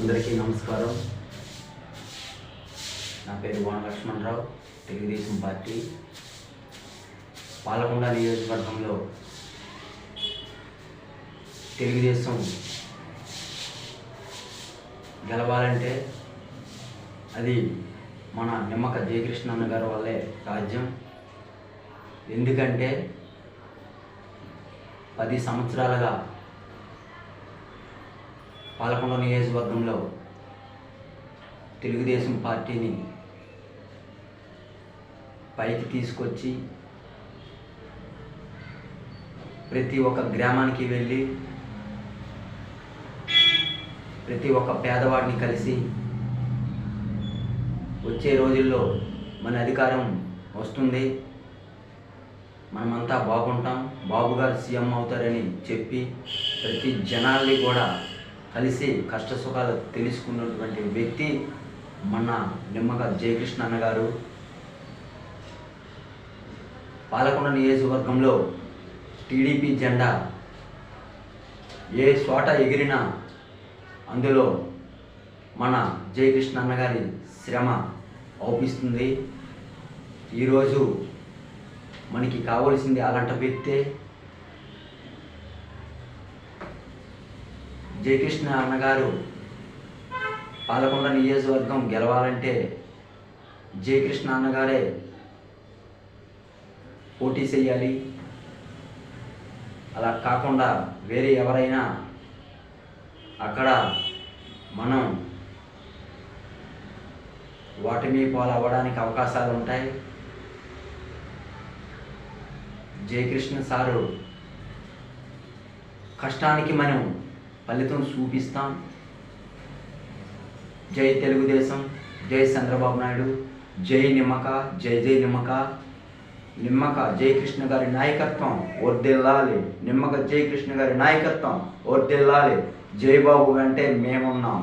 అందరికీ నమస్కారం. నా పేరు వాన లక్ష్మణరావు తెలుగుదేశం పార్టీ. పాలకొండ నియోజకవర్గంలో తెలుగుదేశం గెలవాలంటే అది మన నిమ్మక జయకృష్ణన్న గారి వల్లే రాజ్యం. ఎందుకంటే పది సంవత్సరాలుగా పాలకొండ నియోజకవర్గంలో తెలుగుదేశం పార్టీని పైకి తీసుకొచ్చి ప్రతి ఒక్క గ్రామానికి వెళ్ళి ప్రతి ఒక్క పేదవాడిని కలిసి వచ్చే రోజుల్లో మన అధికారం వస్తుంది. మనమంతా బాగుంటాం. బాబు గారు సీఎం అవుతారని చెప్పి ప్రతి జనాల్ని కూడా కలిసి కష్ట సుఖాలు తెలుసుకున్నటువంటి వ్యక్తి మన నిమ్మక జయకృష్ణ అన్నగారు. పాలకొండ నియోజకవర్గంలో టీడీపీ జెండా ఏ చోట ఎగిరినా అందులో మన జయకృష్ణ అన్నగారి శ్రమ అవుపిస్తుంది ఈరోజు మనకి కావలసింది అలాంటి వ్యక్తే జయకృష్ణ అన్నగారు పాలకొండ నియోజకవర్గం గెలవాలంటే జయకృష్ణ అన్నగారే పోటీ చేయాలి. అలా కాకుండా వేరే ఎవరైనా అక్కడ మనం వాటిని పాలవ్వడానికి అవకాశాలు ఉంటాయి. జయకృష్ణ సారు కష్టానికి మనం ఫలితం చూపిస్తాం. జై తెలుగుదేశం జై చంద్రబాబు నాయుడు జై నిమ్మక జై జై నిమ్మక. నిమ్మక జయకృష్ణ గారి నాయకత్వం వర్దిల్లాలి నిమ్మక జయకృష్ణ గారి నాయకత్వం వర్దిల్లాలి జై బాబు అంటే మేమున్నాం.